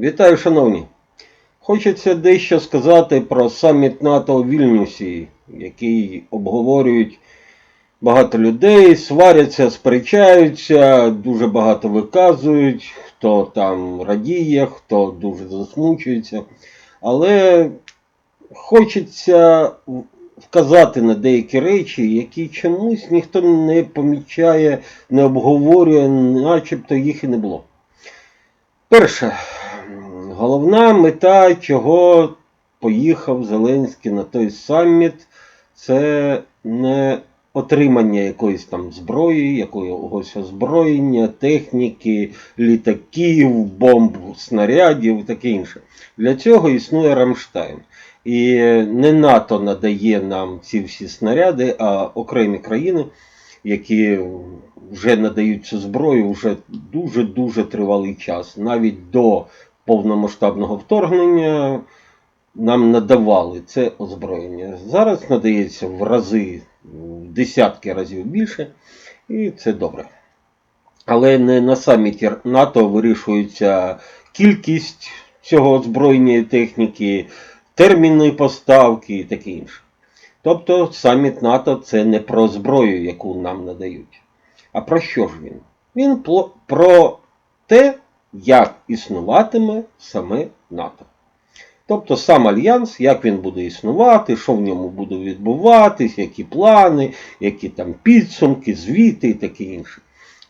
Вітаю, шановні! Хочеться дещо сказати про саміт НАТО у Вільнюсі, який обговорюють багато людей, сваряться, сперечаються, дуже багато виказують, хто там радіє, хто дуже засмучується. Але хочеться вказати на деякі речі, які чомусь ніхто не помічає, не обговорює, начебто їх і не було. Перше, головна мета, чого поїхав Зеленський на той саміт, це не отримання якоїсь там зброї, якогось озброєння, техніки, літаків, бомб, снарядів і таке інше. Для цього існує Рамштайн. І не НАТО надає нам ці всі снаряди, а окремі країни, які вже надають цю зброю вже дуже-дуже тривалий час. Навіть до повномасштабного вторгнення нам надавали це озброєння. Зараз надається в рази, в десятки разів більше, і це добре. Але не на саміті НАТО вирішується кількість цього озброєння і техніки, терміни поставки і таке інше. Тобто саміт НАТО це не про зброю, яку нам надають. А про що ж він? Він про те, як існуватиме саме НАТО. Тобто сам альянс, як він буде існувати, що в ньому буде відбуватись, які плани, які там підсумки, звіти і таке інше.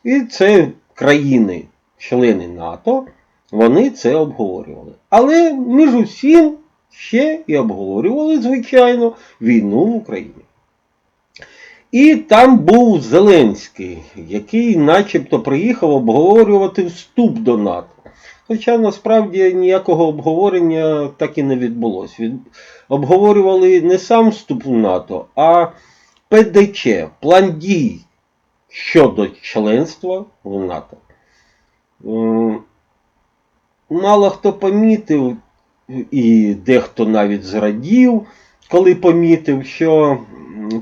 І це країни, члени НАТО, вони це обговорювали. Але між усім ще і обговорювали, звичайно, війну в Україні. І там був Зеленський, який начебто приїхав обговорювати вступ до НАТО. Хоча насправді ніякого обговорення так і не відбулося. Від... Обговорювали не сам вступ в НАТО, а ПДЧ, план дій щодо членства в НАТО. Мало хто помітив, і дехто навіть зрадів, коли помітив, що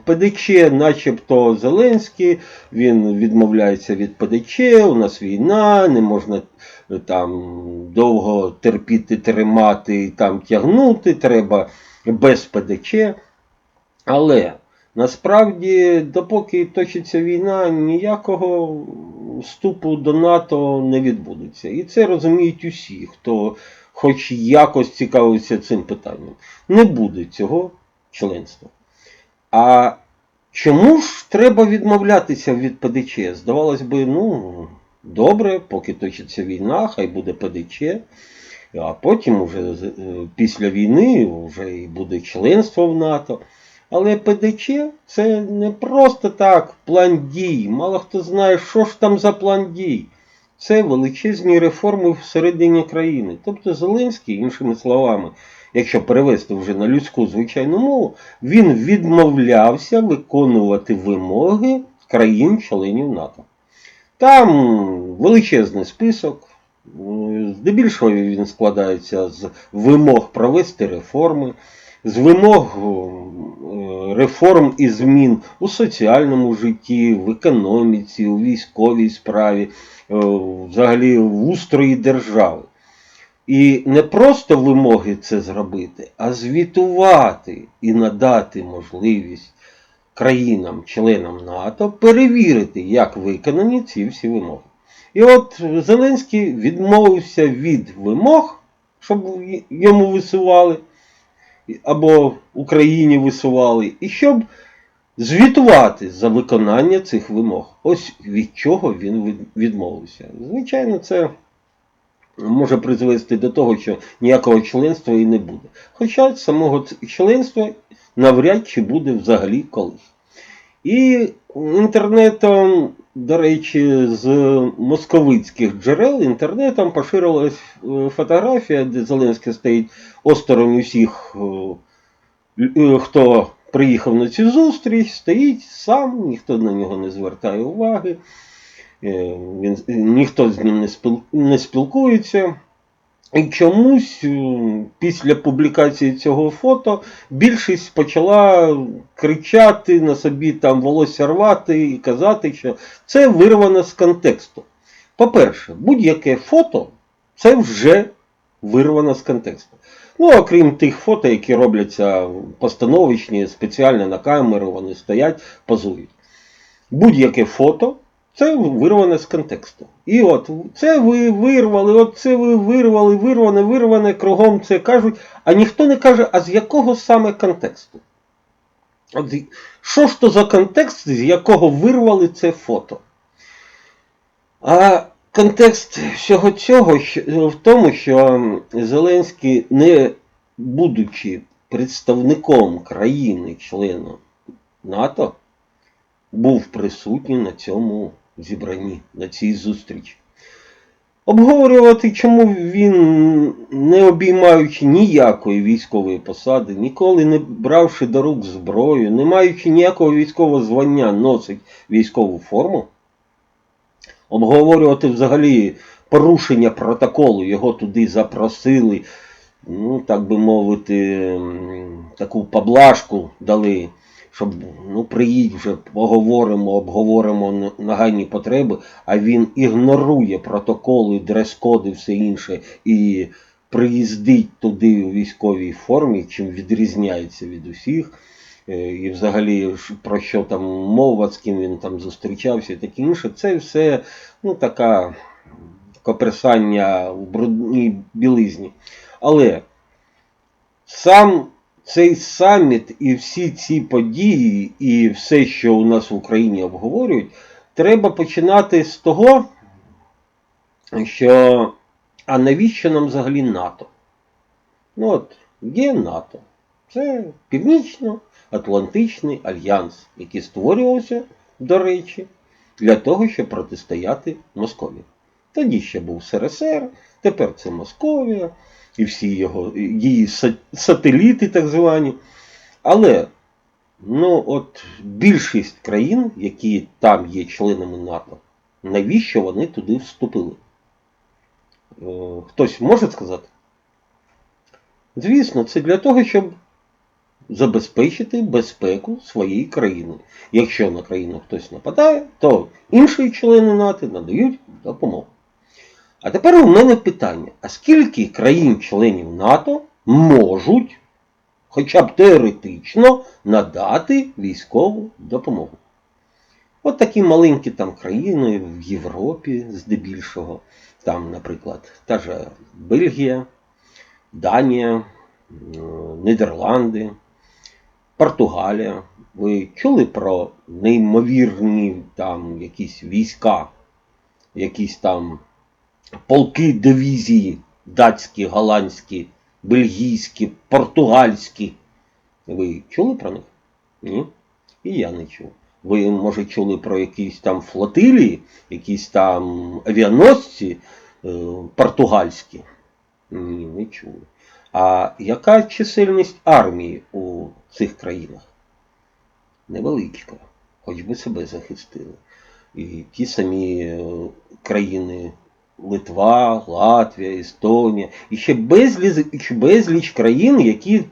ПДЧ, начебто Зеленський, він відмовляється від ПДЧ, у нас війна, не можна е, там довго терпіти, тримати і там тягнути, треба без ПДЧ. Але насправді, допоки точиться війна, ніякого вступу до НАТО не відбудеться. І це розуміють усі, хто хоч якось цікавиться цим питанням. Не буде цього членства. А чому ж треба відмовлятися від ПДЧ? Здавалось би, ну, добре, поки точиться війна, хай буде ПДЧ, а потім уже е, після війни вже і буде членство в НАТО. Але ПДЧ це не просто так план дій. Мало хто знає, що ж там за план дій. Це величезні реформи всередині країни. Тобто Зеленський, іншими словами, якщо перевести вже на людську звичайну мову, він відмовлявся виконувати вимоги країн-членів НАТО. Там величезний список. Здебільшого він складається з вимог провести реформи, з вимог е, реформ і змін у соціальному житті, в економіці, у військовій справі, взагалі в устрої держави. І не просто вимоги це зробити, а звітувати і надати можливість країнам, членам НАТО перевірити, як виконані ці всі вимоги. І от Зеленський відмовився від вимог, щоб йому висували, або Україні висували, і щоб звітувати за виконання цих вимог. Ось від чого він відмовився. Звичайно, це може призвести до того, що ніякого членства і не буде. Хоча самого членства навряд чи буде взагалі колись. І інтернетом, до речі, з московицьких джерел інтернетом поширилась е, фотографія, де Зеленський стоїть осторонь усіх, е, е, хто приїхав на цю зустріч, стоїть сам, ніхто на нього не звертає уваги. Е, Він, ніхто з ним не, спіл, не спілкується. І чомусь е, після публікації цього фото більшість почала кричати на собі там волосся рвати і казати, що це вирвано з контексту. По-перше, будь-яке фото це вже вирвана з контексту. Ну, окрім тих фото, які робляться постановочні, спеціально на камеру, вони стоять, позують. Будь-яке фото це вирване з контексту. І от це ви вирвали, от це ви вирвали, вирване, вирване, кругом це кажуть, а ніхто не каже, а з якого саме контексту. От що ж то за контекст, з якого вирвали це фото? А контекст всього цього в тому, що Зеленський, не будучи представником країни-члена НАТО, був присутній на цьому зібранні, на цій зустрічі. Обговорювати, чому він, не обіймаючи ніякої військової посади, ніколи не бравши до рук зброю, не маючи ніякого військового звання, носить військову форму, обговорювати взагалі порушення протоколу, його туди запросили, ну, так би мовити, таку поблажку дали, щоб ну, приїдь вже, поговоримо, обговоримо нагальні потреби, а він ігнорує протоколи, дрес-коди, все інше, і приїздить туди у військовій формі, чим відрізняється від усіх. Е, І взагалі про що там мова, з ким він там зустрічався і таке інше, це все ну, така коперсання в брудній білизні. Але сам цей саміт і всі ці події, і все, що у нас в Україні обговорюють, треба починати з того, що а навіщо нам взагалі НАТО? Ну от, є НАТО. Це Північно-Атлантичний альянс, який створювався, до речі, для того, щоб протистояти Московії. Тоді ще був СРСР, тепер це Московія і всі його, її сателіти, так звані. Але ну, от більшість країн, які там є членами НАТО, навіщо вони туди вступили? Е, Хтось може сказати? Звісно, це для того, щоб забезпечити безпеку своєї країни. Якщо на країну хтось нападає, то інші члени НАТО надають допомогу. А тепер у мене питання: а скільки країн-членів НАТО можуть, хоча б теоретично, надати військову допомогу? От такі маленькі там країни в Європі, здебільшого, там, наприклад, та ж Бельгія, Данія, Нідерланди, Португалія. Ви чули про неймовірні там якісь війська, якісь там полки дивізії датські, голландські, бельгійські, португальські. Ви чули про них? Ні? І я не чув. Ви, може, чули про якісь там флотилії, якісь там авіаносці е, португальські? Ні, не чули. А яка чисельність армії у цих країнах? Невеличка, хоч би себе захистили. І ті самі е, країни Литва, Латвія, Естонія, і ще безліч, безліч країн, які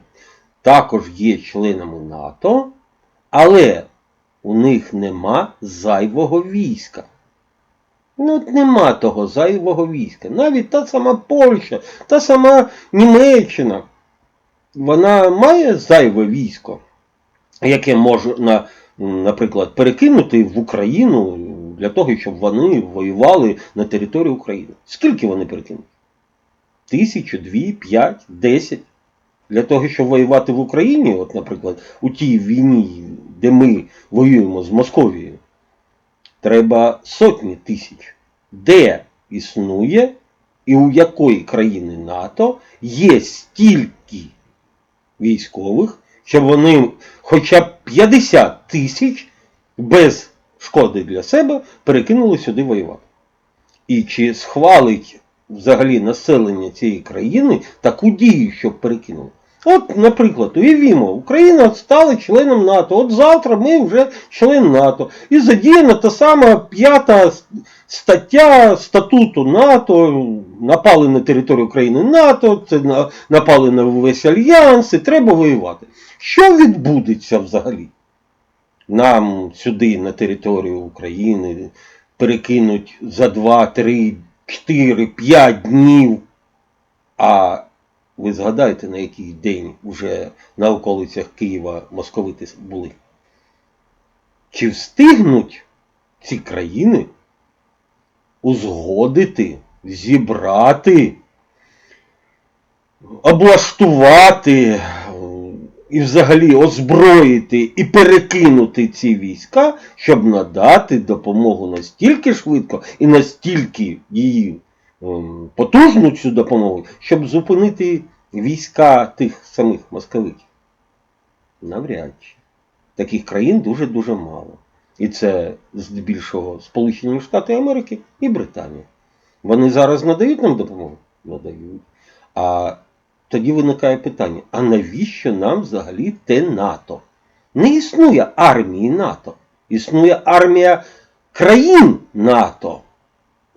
також є членами НАТО, але у них нема зайвого війська. Ну, от нема того зайвого війська. Навіть та сама Польща, та сама Німеччина, вона має зайве військо, яке можна, наприклад, перекинути в Україну для того, щоб вони воювали на території України. Скільки вони перекинуть? Тисячу, дві, п'ять, десять. Для того, щоб воювати в Україні, от, наприклад, у тій війні, де ми воюємо з Московією, треба сотні тисяч. Де існує і у якої країни НАТО є стільки військових, щоб вони хоча б 50 тисяч без шкоди для себе перекинули сюди воювати. І чи схвалить взагалі населення цієї країни таку дію, щоб перекинули? От, наприклад, уявімо, Україна стала членом НАТО. От завтра ми вже член НАТО. І задіяна та сама п'ята стаття статуту НАТО, напали на територію України НАТО, це напали на весь альянс, і треба воювати. Що відбудеться взагалі? Нам сюди, на територію України, перекинуть за 2, 3, 4, 5 днів А ви згадайте, на який день вже на околицях Києва московити були? Чи встигнуть ці країни узгодити, зібрати, облаштувати і взагалі озброїти і перекинути ці війська, щоб надати допомогу настільки швидко і настільки її потужну цю допомогу, щоб зупинити війська тих самих московитів? Навряд чи. Таких країн дуже-дуже мало. І це здебільшого Сполучені Штати Америки і Британія. Вони зараз надають нам допомогу? Надають. А тоді виникає питання: а навіщо нам взагалі те НАТО? Не існує армії НАТО. Існує армія країн НАТО.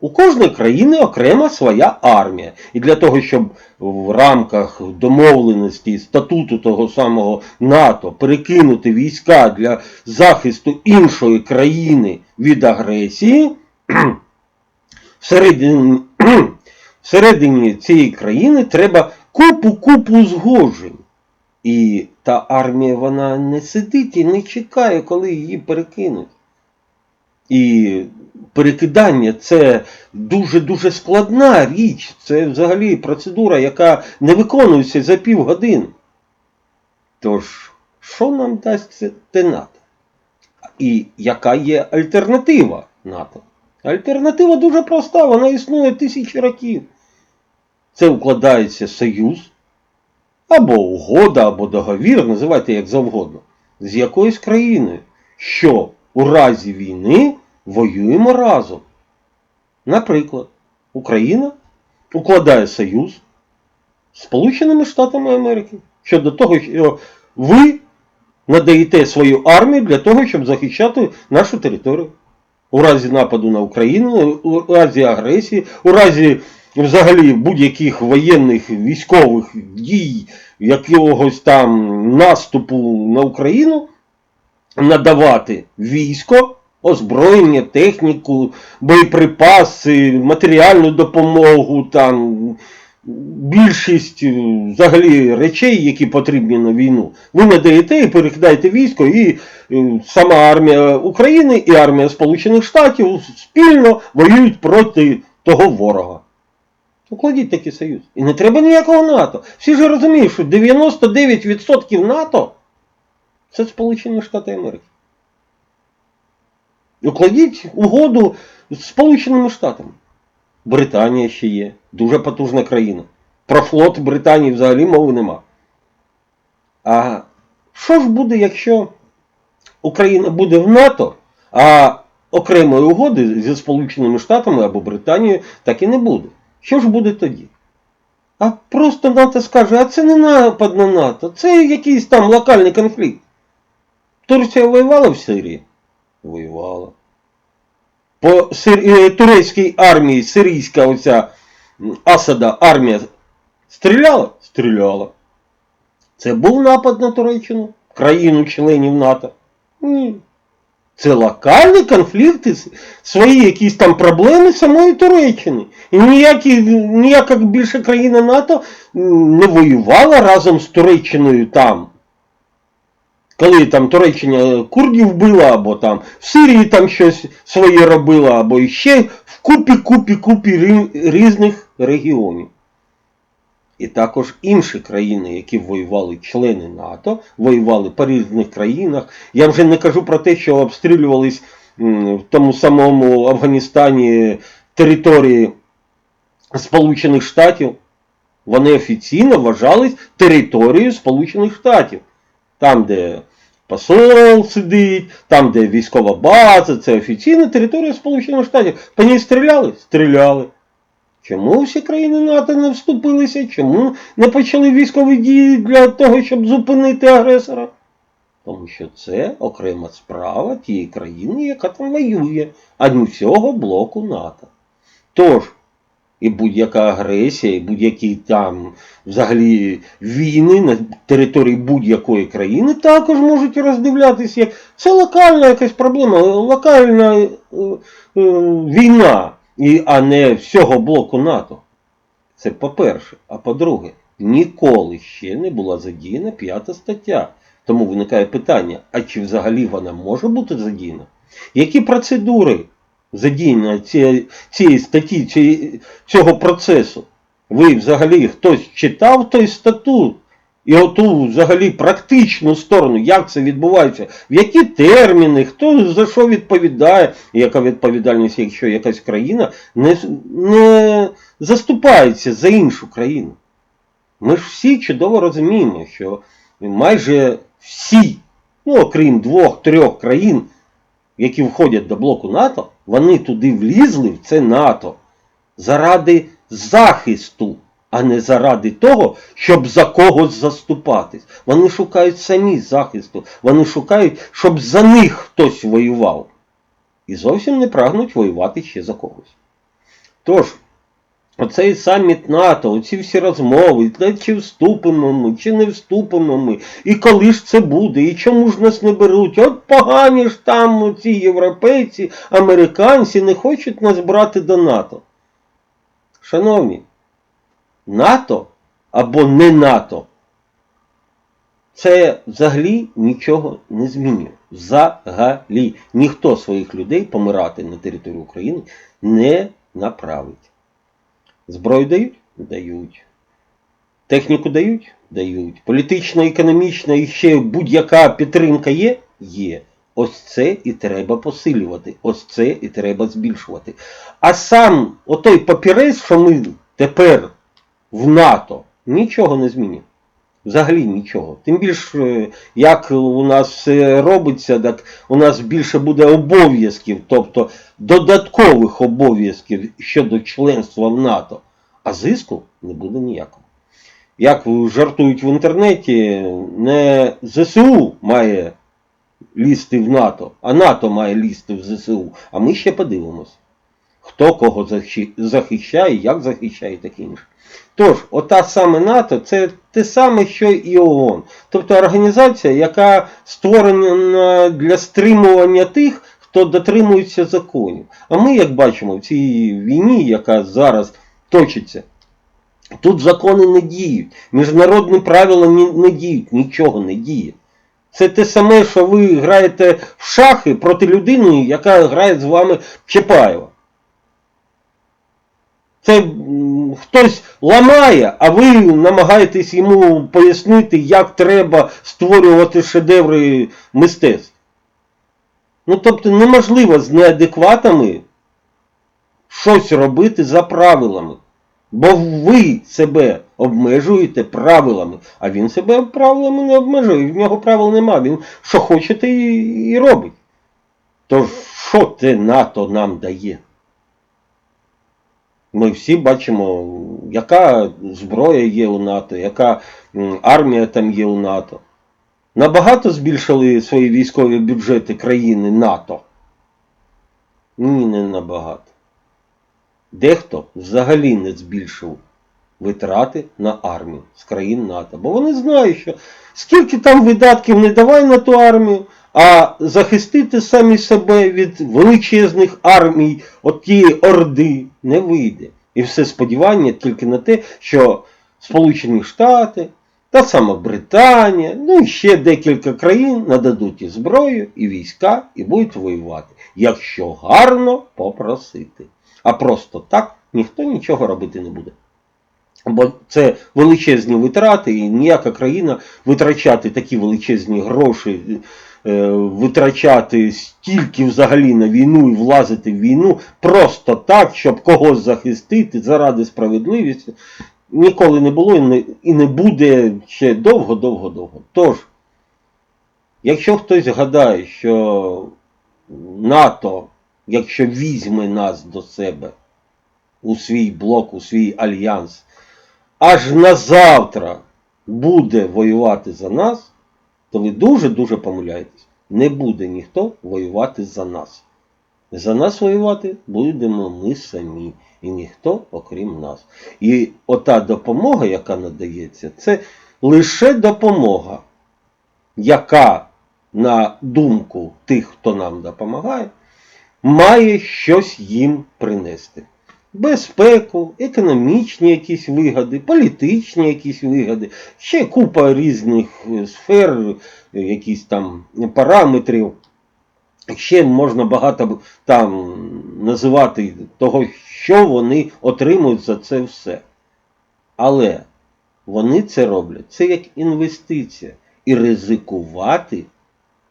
У кожної країни окрема своя армія. І для того, щоб в рамках домовленості статуту того самого НАТО перекинути війська для захисту іншої країни від агресії, всередині, всередині цієї країни треба купу-купу згоджень. І та армія вона не сидить і не чекає, коли її перекинуть. І перекидання це дуже-дуже складна річ. Це взагалі процедура, яка не виконується за півгодини. Тож, що нам дасть те НАТО? І яка є альтернатива НАТО? Альтернатива дуже проста, вона існує тисячі років. Це укладається союз, або угода, або договір, називайте як завгодно, з якоюсь країною, що у разі війни воюємо разом. Наприклад, Україна укладає союз з Сполученими Штатами Америки щодо того, що ви надаєте свою армію для того, щоб захищати нашу територію. У разі нападу на Україну, у разі агресії, у разі взагалі будь-яких воєнних військових дій, якогось там наступу на Україну, надавати військо, озброєння, техніку, боєприпаси, матеріальну допомогу, там, більшість е, взагалі речей, які потрібні на війну, ви надаєте і перекидаєте військо, і е, сама армія України і армія Сполучених Штатів спільно воюють проти того ворога. Укладіть такий союз. І не треба ніякого НАТО. Всі ж розуміють, що 99% НАТО це Сполучені Штати Америки. Укладіть угоду з Сполученими Штатами. Британія ще є. Дуже потужна країна. Про флот Британії взагалі мови нема. А що ж буде, якщо Україна буде в НАТО, а окремої угоди зі Сполученими Штатами або Британією так і не буде? Що ж буде тоді? А просто НАТО скаже, а це не напад на НАТО, це якийсь там локальний конфлікт. Турція воювала в Сирії? Воювала. По сир... е, турецькій армії сирійська оця Асада армія стріляла? Стріляла. Це був напад на Туреччину, країну-членів НАТО? Ні. Це локальні конфлікти, свої якісь там проблеми самої Туреччини. І ніякі, ніяка більше країна НАТО не воювала разом з Туреччиною там. Коли там Туреччина курдів била, або там в Сирії там щось своє робила, або ще в купі, купі, купі різних регіонів. І також інші країни, які воювали члени НАТО, воювали по різних країнах. Я вже не кажу про те, що обстрілювались в тому самому Афганістані території Сполучених Штатів. Вони офіційно вважались територією Сполучених Штатів. Там, де посол сидить, там, де військова база, це офіційна територія Сполучених Штатів. По ній стріляли? Стріляли. Чому всі країни НАТО не вступилися? Чому не почали військові дії для того, щоб зупинити агресора? Тому що це окрема справа тієї країни, яка там воює, а не всього блоку НАТО. Тож, і будь-яка агресія, і будь-які там взагалі війни на території будь-якої країни також можуть роздивлятися це локальна якась проблема, локальна е, е, війна, і, а не всього блоку НАТО. Це по-перше. А по-друге, ніколи ще не була задіяна п'ята стаття. Тому виникає питання: а чи взагалі вона може бути задіяна? Які процедури задіяння цієї, цієї статті, цієї, цього процесу? Ви взагалі хтось читав той статут? І оту взагалі практичну сторону, як це відбувається, в які терміни, хто за що відповідає, яка відповідальність, якщо якась країна не, не заступається за іншу країну. Ми ж всі чудово розуміємо, що майже всі, ну окрім двох-трьох країн, які входять до блоку НАТО, вони туди влізли в це НАТО заради захисту, а не заради того, щоб за когось заступатись. Вони шукають самі захисту, вони шукають, щоб за них хтось воював. І зовсім не прагнуть воювати ще за когось. Тож, оцей саміт НАТО, оці всі розмови, чи вступимо ми, чи не вступимо ми, і коли ж це буде, і чому ж нас не беруть? От погані ж там ці європейці, американці не хочуть нас брати до НАТО. Шановні, НАТО або не НАТО, це взагалі нічого не змінює. Взагалі. Ніхто своїх людей помирати на території України не направить. Зброю дають? Дають. Техніку дають? Дають. Політична, економічна і ще будь-яка підтримка є? Є. Ось це і треба посилювати, ось це і треба збільшувати. А сам отой папірець, що ми тепер в НАТО, нічого не змінює. Взагалі нічого. Тим більше, як у нас все робиться, так у нас більше буде обов'язків, тобто додаткових обов'язків щодо членства в НАТО, а зиску не буде ніякого. Як жартують в інтернеті, не ЗСУ має лізти в НАТО, а НАТО має лізти в ЗСУ. А ми ще подивимось, хто кого захищає, як захищає і таке інше. Тож, ота саме НАТО це те саме, що і ООН. Тобто організація, яка створена для стримування тих, хто дотримується законів. А ми, як бачимо, в цій війні, яка зараз точиться, тут закони не діють, міжнародні правила не діють, нічого не діє. Це те саме, що ви граєте в шахи проти людини, яка грає з вами в Чапаєва. Це хтось ламає, а ви намагаєтесь йому пояснити, як треба створювати шедеври мистецтв. Ну, тобто неможливо з неадекватами щось робити за правилами. Бо ви себе обмежуєте правилами, а він себе правилами не обмежує, в нього правил нема. Він що хочете і, робить. Тож, що те НАТО нам дає? Ми всі бачимо, яка зброя є у НАТО, яка армія там є у НАТО. Набагато збільшили свої військові бюджети країни НАТО? Ні, не набагато. Дехто взагалі не збільшив витрати на армію з країн НАТО. Бо вони знають, що скільки там видатків не давай на ту армію, а захистити самі себе від величезних армій, от тієї орди, не вийде. І все сподівання тільки на те, що Сполучені Штати, та сама Британія, ну і ще декілька країн нададуть і зброю, і війська, і будуть воювати, якщо гарно попросити. А просто так ніхто нічого робити не буде. Бо це величезні витрати, і ніяка країна витрачати такі величезні гроші, витрачати стільки взагалі на війну і влазити в війну просто так, щоб когось захистити заради справедливості, ніколи не було і не, і не буде ще довго-довго-довго. Тож, якщо хтось гадає, що НАТО, якщо візьме нас до себе у свій блок, у свій альянс, аж на завтра буде воювати за нас, то ви дуже-дуже помиляєтесь. Не буде ніхто воювати за нас. За нас воювати будемо ми самі, і ніхто окрім нас. І ота допомога, яка надається, це лише допомога, яка, на думку тих, хто нам допомагає, має щось їм принести. Безпеку, економічні якісь вигоди, політичні якісь вигоди, ще купа різних е, сфер, е, якісь там параметрів. Ще можна багато там називати того, що вони отримують за це все. Але вони це роблять. Це як інвестиція. І ризикувати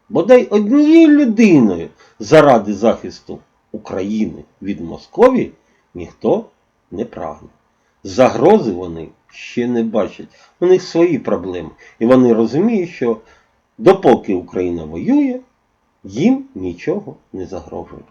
бодай однією людиною заради захисту України від Московії ніхто не прагне. Загрози вони ще не бачать. У них свої проблеми. І вони розуміють, що допоки Україна воює, їм нічого не загрожує.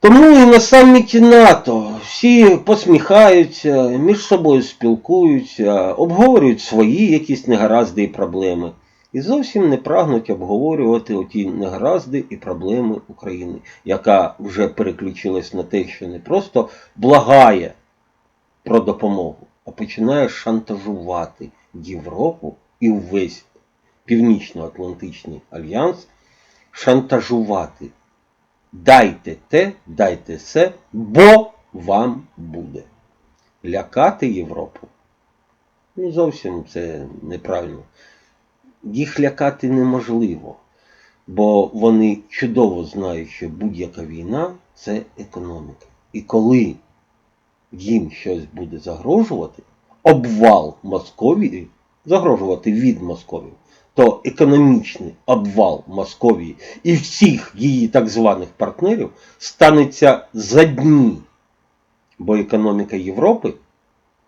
Тому і на саміті НАТО всі посміхаються, між собою спілкуються, обговорюють свої якісь негаразди і проблеми. І зовсім не прагнуть обговорювати оті негаразди і проблеми України, яка вже переключилась на те, що не просто благає про допомогу, а починає шантажувати Європу і увесь Північно-Атлантичний альянс, шантажувати. Дайте те, дайте все, бо вам буде. Лякати Європу. Ну, зовсім це неправильно. Їх лякати неможливо, бо вони чудово знають, що будь-яка війна це економіка. І коли їм щось буде загрожувати, обвал Московії, загрожувати від Московії, то економічний обвал Московії і всіх її так званих партнерів станеться за дні. Бо економіка Європи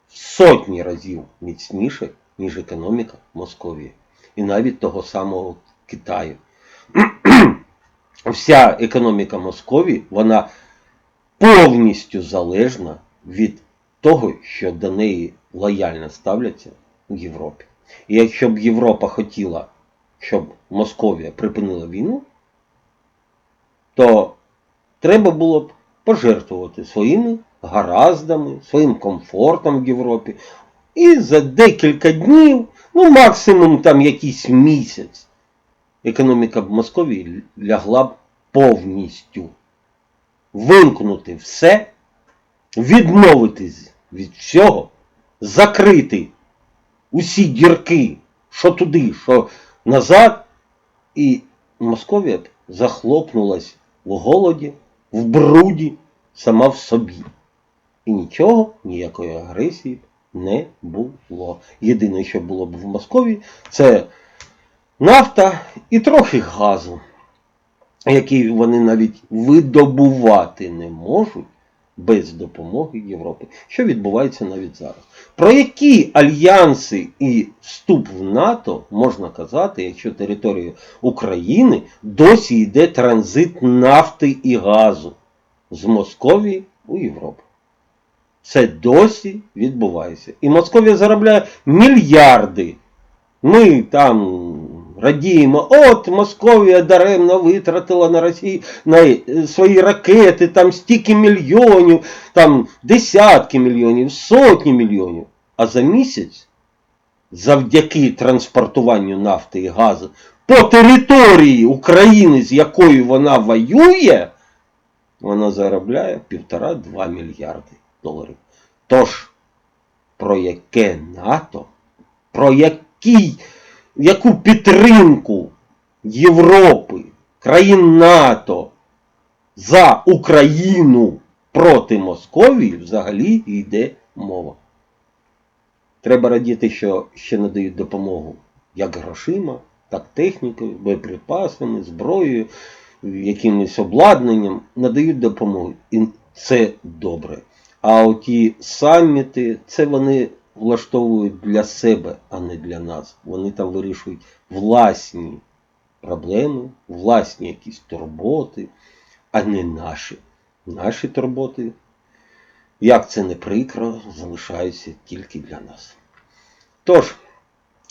в сотні разів міцніша, ніж економіка Московії. І навіть того самого Китаю. Вся економіка Московії, вона повністю залежна від того, що до неї лояльно ставляться у Європі. І якщо б Європа хотіла, щоб Московія припинила війну, то треба було б пожертвувати своїми гараздами, своїм комфортом в Європі. І за декілька днів, ну максимум там якийсь місяць, економіка б Московії лягла б повністю. Вимкнути все, відмовитись від всього, закрити усі дірки, що туди, що назад, і Московія б захлопнулась в голоді, в бруді сама в собі. І нічого, ніякої агресії не було. Єдине, що було б в Московії, це нафта і трохи газу, який вони навіть видобувати не можуть без допомоги Європи, що відбувається навіть зараз. Про які альянси і вступ в НАТО можна казати, якщо територією України досі йде транзит нафти і газу з Московії у Європу? Це досі відбувається. І Московія заробляє мільярди. Ми там радіємо, от Московія даремно витратила на Росію на е, свої ракети, там стільки мільйонів, там десятки мільйонів, сотні мільйонів. А за місяць, завдяки транспортуванню нафти і газу по території України, з якою вона воює, вона заробляє півтора-два мільярди доларів. Тож, про яке НАТО, про який, яку підтримку Європи, країн НАТО за Україну проти Московії взагалі йде мова. Треба радіти, що ще надають допомогу як грошима, так технікою, боєприпасами, зброєю, якимось обладнанням, надають допомогу. І це добре. А оті саміти, це вони влаштовують для себе, а не для нас. Вони там вирішують власні проблеми, власні якісь турботи, а не наші. Наші турботи, як це не прикро, залишаються тільки для нас. Тож,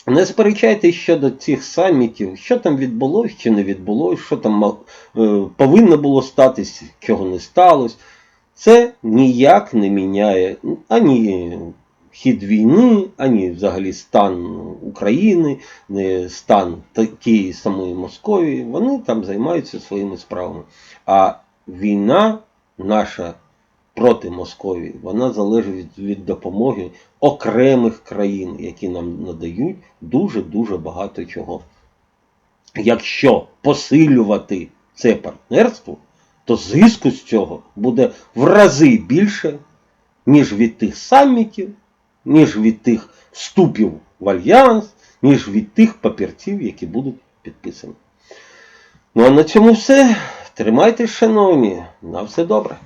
не сперечайтесь щодо цих самітів, що там відбулося чи не відбулося, що там е, повинно було статись, чого не сталося. Це ніяк не міняє ані хід війни, ані взагалі стан України, стан тієї самої Московії. Вони там займаються своїми справами. А війна наша проти Московії, вона залежить від допомоги окремих країн, які нам надають дуже-дуже багато чого. Якщо посилювати це партнерство, то зиску з цього буде в рази більше, ніж від тих самітів, ніж від тих вступів в альянс, ніж від тих папірців, які будуть підписані. Ну а на цьому все. Тримайтесь, шановні, на все добре.